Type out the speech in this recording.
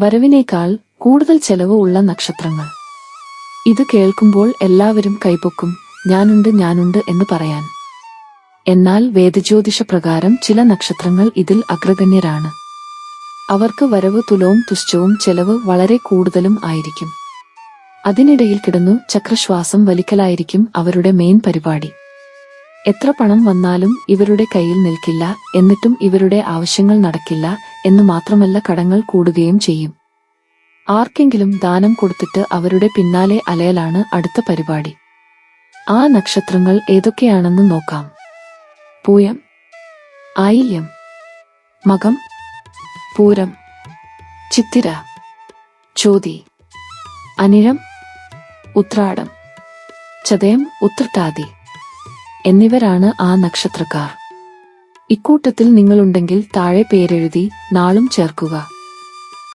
വരവിനേക്കാൾ കൂടുതൽ ചെലവ് ഉള്ള നക്ഷത്രങ്ങൾ. ഇത് കേൾക്കുമ്പോൾ എല്ലാവരും കൈപൊക്കും ഞാനുണ്ട് ഞാനുണ്ട് എന്ന് പറയാൻ. എന്നാൽ വേദജ്യോതിഷ പ്രകാരം ചില നക്ഷത്രങ്ങൾ ഇതിൽ അഗ്രഗണ്യരാണ്. അവർക്ക് വരവ് തുലവും തുശ്ചവും ചെലവ് വളരെ കൂടുതലും ആയിരിക്കും. അതിനിടയിൽ കിടന്നു ചക്രശ്വാസം വലിക്കലായിരിക്കും അവരുടെ മെയിൻ പരിപാടി. എത്ര പണം വന്നാലും ഇവരുടെ കയ്യിൽ നിൽക്കില്ല എന്നിട്ടും ഇവരുടെ ആവശ്യങ്ങൾ നടക്കില്ല എന്ന് മാത്രമല്ല കടങ്ങൾ കൂടുകയും ചെയ്യും. ആർക്കെങ്കിലും ദാനം കൊടുത്തിട്ട് അവരുടെ പിന്നാലെ അലയലാണ് അടുത്ത പരിപാടി. ആ നക്ഷത്രങ്ങൾ ഏതൊക്കെയാണെന്ന് നോക്കാം. പൂയം ആയില്യം മകം പൂരം ചിത്തിര ചോതി അനിഴം ഉത്രാടം ചതയം ഉത്രട്ടാതി എന്നിവരാണ് ആ നക്ഷത്രക്കാർ. ഇക്കൂട്ടത്തിൽ നിങ്ങളുണ്ടെങ്കിൽ താഴെ പേരെഴുതി നാളും ചേർക്കുക